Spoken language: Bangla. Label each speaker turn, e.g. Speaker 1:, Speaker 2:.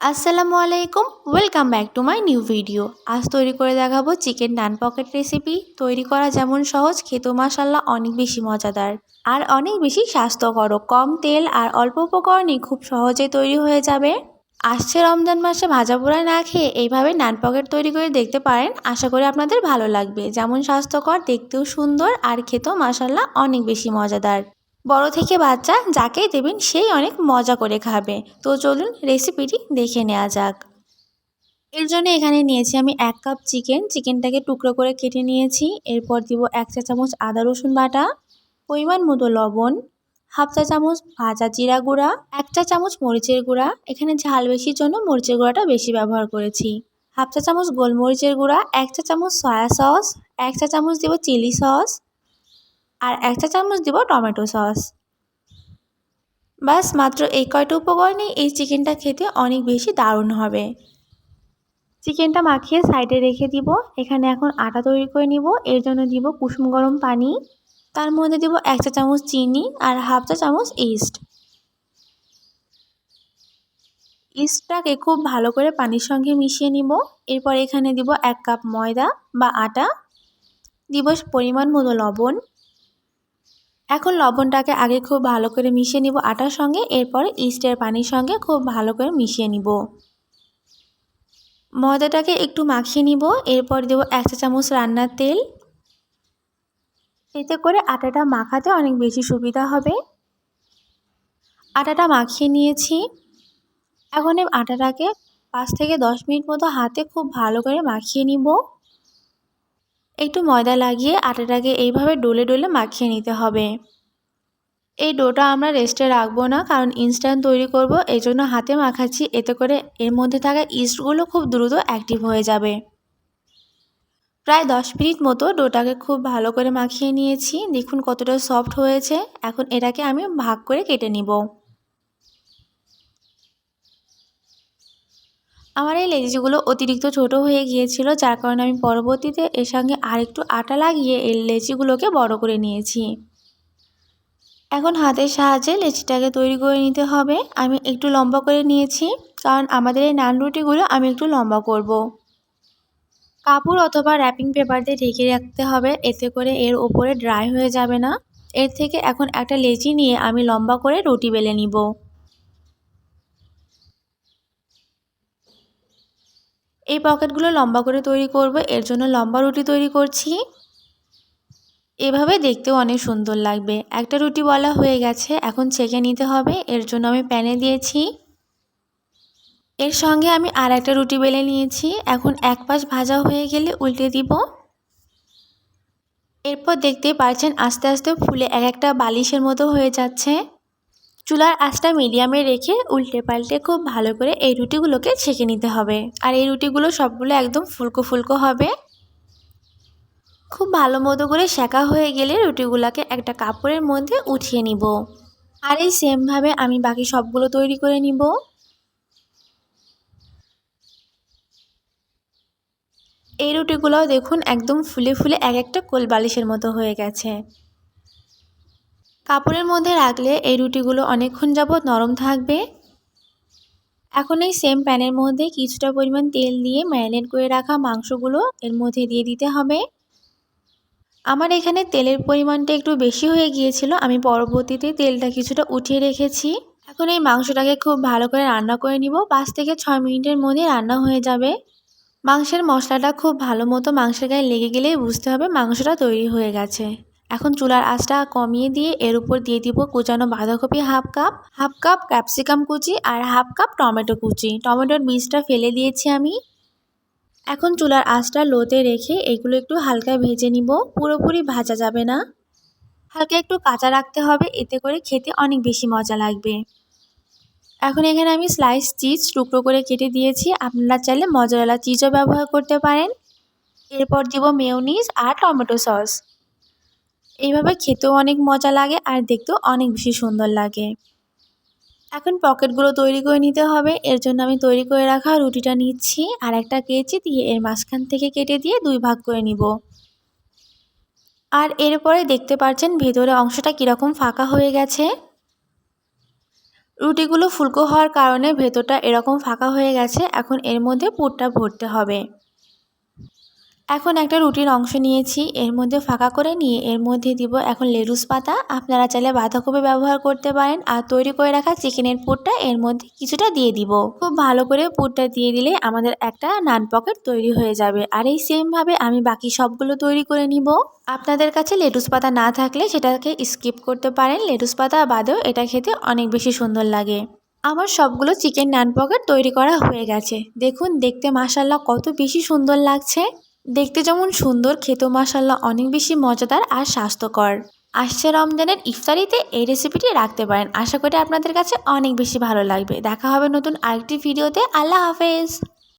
Speaker 1: আসসালামু আলাইকুম welcome back to my new video আজ তৈরি করে দেখাবো চিকেন নান পকেট রেসিপি তৈরি করা যেমন সহজ, খেতেও মাসাল্লাহ অনেক বেশি মজাদার। আর অনেক বেশি স্বাস্থ্যকর কম তেল আর অল্প উপকরণে খুব সহজে তৈরি হয়ে যাবে। আসছে রমজান মাসে ভাজা পোড়া না খেয়ে এইভাবে নান পকেট তৈরি করে দেখতে পারেন। আশা করি আপনাদের ভালো লাগবে। যেমন স্বাস্থ্যকর, দেখতেও সুন্দর আর খেতেও মাসাল্লাহ অনেক বেশি মজাদার। বড় থেকে বাচ্চা যাকেই দেবেন সেই অনেক মজা করে খাবে। তো চলুন রেসিপিটি দেখে নেওয়া যাক। এর জন্য এখানে নিয়েছি আমি এক কাপ চিকেন চিকেনটাকে টুকরো করে কেটে নিয়েছি। এরপর দিব এক চা চামচ আদা রসুন বাটা, পরিমাণ মতো লবণ, হাফ চা চামচ ভাজা জিরা গুঁড়া, এক চা চামচ মরিচের গুঁড়া। এখানে ঝাল বেশির জন্য মরিচের গুঁড়াটা বেশি ব্যবহার করেছি। হাফ চা চামচ গোলমরিচের গুঁড়া, এক চা চামচ সয়া সস এক চা চামচ দেব চিলি সস আর এক চা চামচ দিব টমেটো সস। বাস, মাত্র এই কয়টা উপকরণে এই চিকেনটা খেতে অনেক বেশি দারুণ হবে। চিকেনটা মাখিয়ে সাইডে রেখে দিব। এখানে এখন আটা তৈরি করে নিব। এর জন্য দিব কুসুম গরম পানি। তার মধ্যে দিব এক চা চামচ চিনি আর হাফ চা চামচ ইস্ট। ইস্টটাকে খুব ভালো করে পানির সঙ্গে মিশিয়ে নিব। এরপর এখানে দিব এক কাপ ময়দা বা আটা। দিব পরিমাণ মতো লবণ। এখন লবণটাকে আগে খুব ভালো করে মিশিয়ে নিব আটার সঙ্গে, এরপর ইস্টের পানির সঙ্গে খুব ভালো করে মিশিয়ে নিব। ময়দাটাকে একটু মাখিয়ে নিব, এরপর দেবো এক চা চামচ রান্নার তেল। এতে করে আটাটা মাখাতে অনেক বেশি সুবিধা হবে। আটাটা মাখিয়ে নিয়েছি। এখন আটাটাকে পাঁচ থেকে দশ মিনিট মতো হাতে খুব ভালো করে মাখিয়ে নিব। একটু ময়দা লাগিয়ে আটাটাকে এইভাবে ডলে ডলে মাখিয়ে নিতে হবে। এই ডোটা আমরা রেস্টে রাখব না, কারণ ইনস্ট্যান্ট তৈরি করব এই জন্য হাতে মাখাচ্ছি, এতে করে এর মধ্যে থাকা ইস্টগুলো খুব দ্রুত অ্যাক্টিভ হয়ে যাবে। প্রায় দশ মিনিট মতো ডোটাকে খুব ভালো করে মাখিয়ে নিয়েছি, দেখুন কতটা সফট হয়েছে, এখন এটাকে আমি ভাগ করে কেটে নিব। আমার এই লেচিগুলো অতিরিক্ত ছোট হয়ে গিয়েছিল, যার কারণে আমি পরবর্তীতে এর সঙ্গে আরেকটু আটা লাগিয়ে এই লেচিগুলোকে বড় করে নিয়েছি। এখন হাতের সাহায্যে লেচিটাকে তৈরি করে নিতে হবে। আমি একটু লম্বা করে নিয়েছি, কারণ আমাদের এই নান রুটিগুলো আমি একটু লম্বা করব। কাপড় অথবা র্যাপিং পেপার দিয়ে ঢেকে রাখতে হবে, এতে করে এর ওপরে ড্রাই হয়ে যাবে না। এর থেকে এখন একটা লেচি নিয়ে আমি লম্বা করে রুটি বেলে নিব। এই পকেটগুলো লম্বা করে তৈরি করব, এর জন্য লম্বা রুটি তৈরি করছি। এভাবে দেখতেও অনেক সুন্দর লাগবে। একটা রুটি বলা হয়ে গেছে, এখন ছেঁকে নিতে হবে, এর জন্য আমি প্যানে দিয়েছি। এর সঙ্গে আমি আর একটা রুটি বেলে নিয়েছি, এখন এক পাশ ভাজা হয়ে গেলে উল্টে দিব। এরপর দেখতেই পারছেন, আস্তে আস্তে ফুলে এক একটা বালিশের মতো হয়ে যাচ্ছে। চুলার আঁচটা মিডিয়ামে রেখে উল্টে পাল্টে খুব ভালো করে এই রুটিগুলোকে ছেঁকে নিতে হবে। আর এই রুটিগুলো সবগুলো একদম ফুলকো ফুলকো হবে। খুব ভালো মতো করে শেখা হয়ে গেলে রুটিগুলোকে একটা কাপড়ের মধ্যে উঠিয়ে নিব। আর এই সেমভাবে আমি বাকি সবগুলো তৈরি করে নিব। এই রুটিগুলোও দেখুন একদম ফুলে ফুলে এক একটা কোল বালিশের মতো হয়ে গেছে। কাপড়ের মধ্যে রাখলে এই রুটিগুলো অনেকক্ষণ যাবৎ নরম থাকবে। এখন এই সেম প্যানের মধ্যে কিছুটা পরিমাণ তেল দিয়ে ম্যারিনেট করে রাখা মাংসগুলো এর মধ্যে দিয়ে দিতে হবে। আমার এখানে তেলের পরিমাণটা একটু বেশি হয়ে গিয়েছিল, আমি পরবর্তীতে তেলটা কিছুটা উঠিয়ে রেখেছি। এখন এই মাংসটাকে খুব ভালো করে রান্না করে নিব, পাঁচ থেকে ছয় মিনিটের মধ্যে রান্না হয়ে যাবে। মাংসের মশলাটা খুব ভালো মতো মাংসের গায়ে লেগে গেলেই বুঝতে হবে মাংসটা তৈরি হয়ে গেছে। এখন চুলার আঁচটা কমিয়ে দিয়ে এর উপর দিয়ে দিব কুচানো বাঁধাকপি half cup half cup capsicum কুচি আর হাফ কাপ টমেটো কুচি। টমেটোর বীজটা ফেলে দিয়েছি আমি। এখন চুলার আঁচটা লোতে রেখে এগুলো একটু হালকা ভেজে নিব। পুরোপুরি ভাজা যাবে না। হালকা একটু কাঁচা রাখতে হবে, এতে করে খেতে অনেক বেশি মজা লাগবে। এখন এখানে আমি স্লাইস চিজ টুকরো করে কেটে দিয়েছি। আপনারা চাইলে মজাওয়ালা চিজও ব্যবহার করতে পারেন। এরপর দিব মেয়নিজ আর টমেটো সস। এইভাবে খেতেও অনেক মজা লাগে আর দেখতেও অনেক বেশি সুন্দর লাগে। এখন পকেটগুলো তৈরি করে নিতে হবে। এর জন্য আমি তৈরি করে রাখা রুটিটা নিচ্ছি আর একটা কেচি দিয়ে এর মাঝখান থেকে কেটে দিয়ে দুই ভাগ করে নিব। আর এরপরে দেখতে পাচ্ছেন ভেতরে অংশটা কীরকম ফাঁকা হয়ে গেছে। রুটিগুলো ফুলকো হওয়ার কারণে ভেতরটা এরকম ফাঁকা হয়ে গেছে। এখন এর মধ্যে পুরটা ভরতে হবে। এখন একটা রুটির অংশ নিয়েছি, এর মধ্যে ফাঁকা করে নিয়ে এর মধ্যে দিব এখন লেটুস পাতা। আপনারা চাইলে বাঁধাকপি ব্যবহার করতে পারেন আর তৈরি করে রাখা চিকেনের পুরটা এর মধ্যে কিছুটা দিয়ে দিব। খুব ভালো করে পুরটা দিয়ে দিলে আমাদের একটা নান পকেট তৈরি হয়ে যাবে আর এই সেমভাবে আমি বাকি সবগুলো তৈরি করে নিব। আপনাদের কাছে লেটুস পাতা না থাকলে সেটাকে স্কিপ করতে পারেন। লেটুস পাতা বাদেও এটা খেতে অনেক বেশি সুন্দর লাগে। আমার সবগুলো চিকেন নান পকেট তৈরি করা হয়ে গেছে। দেখুন, দেখতে মাসাল্লাহ কত বেশি সুন্দর লাগছে। দেখতে যেমন সুন্দর, খেতেও মাসাল্লাহ অনেক বেশি মজাদার আর স্বাস্থ্যকর। আসছে রমজানের ইফতারিতে এই রেসিপিটি রাখতে পারেন। আশা করি আপনাদের কাছে অনেক বেশি ভালো লাগবে। দেখা হবে নতুন আরেকটি ভিডিওতে আল্লাহ হাফেজ।